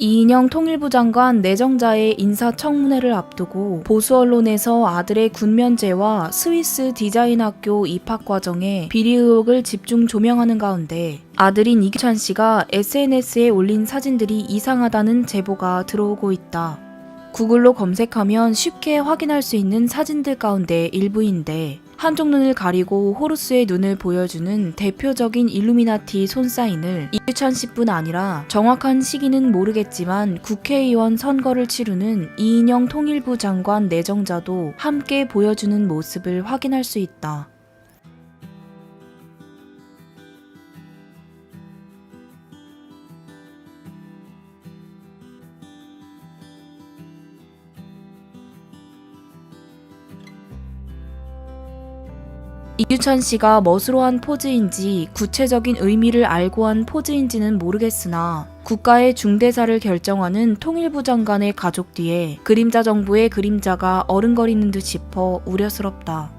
이인영 통일부 장관 내정자의 인사청문회를 앞두고 보수 언론에서 아들의 군면제와 스위스 디자인 학교 입학 과정에 비리 의혹을 집중 조명하는 가운데 아들인 이규찬 씨가 SNS에 올린 사진들이 이상하다는 제보가 들어오고 있다. 구글로 검색하면 쉽게 확인할 수 있는 사진들 가운데 일부인데 한쪽 눈을 가리고 호루스의 눈을 보여주는 대표적인 일루미나티 손사인을 이규찬 씨뿐 아니라 정확한 시기는 모르겠지만 국회의원 선거를 치르는 이인영 통일부 장관 내정자도 함께 보여주는 모습을 확인할 수 있다. 이규찬 씨가 멋으로 한 포즈인지 구체적인 의미를 알고 한 포즈인지는 모르겠으나 국가의 중대사를 결정하는 통일부 장관의 가족 뒤에 그림자 정부의 그림자가 어른거리는 듯 싶어 우려스럽다.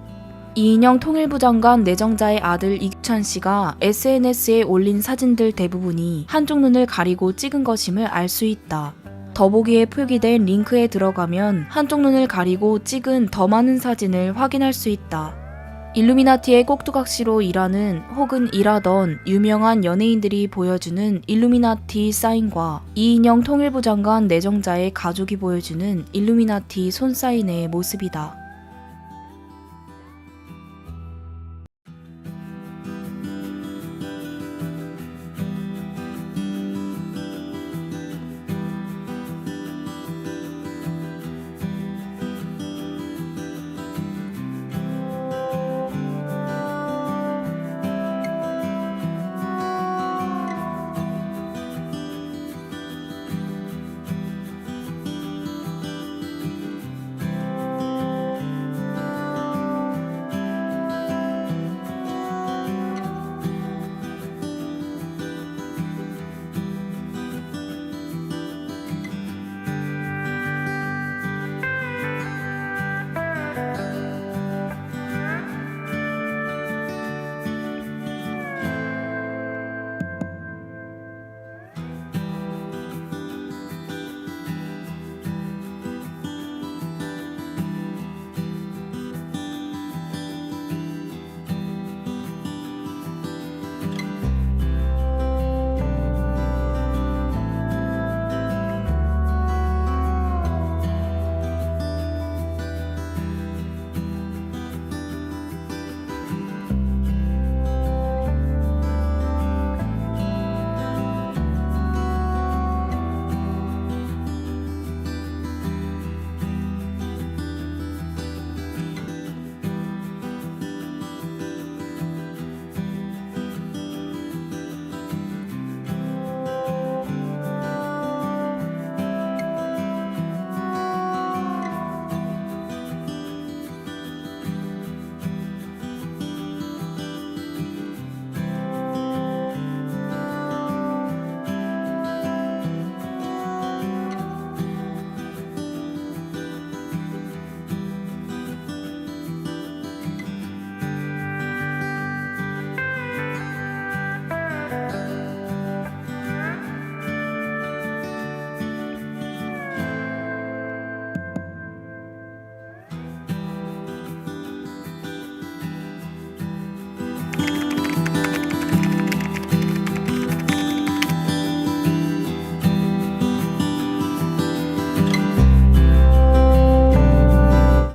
이인영 통일부 장관 내정자의 아들 이규찬 씨가 SNS에 올린 사진들 대부분이 한쪽 눈을 가리고 찍은 것임을 알 수 있다. 더보기에 표기된 링크에 들어가면 한쪽 눈을 가리고 찍은 더 많은 사진을 확인할 수 있다. 일루미나티의 꼭두각시로 일하는 혹은 일하던 유명한 연예인들이 보여주는 일루미나티 사인과 이인영 통일부 장관 내정자의 가족이 보여주는 일루미나티 손사인의 모습이다.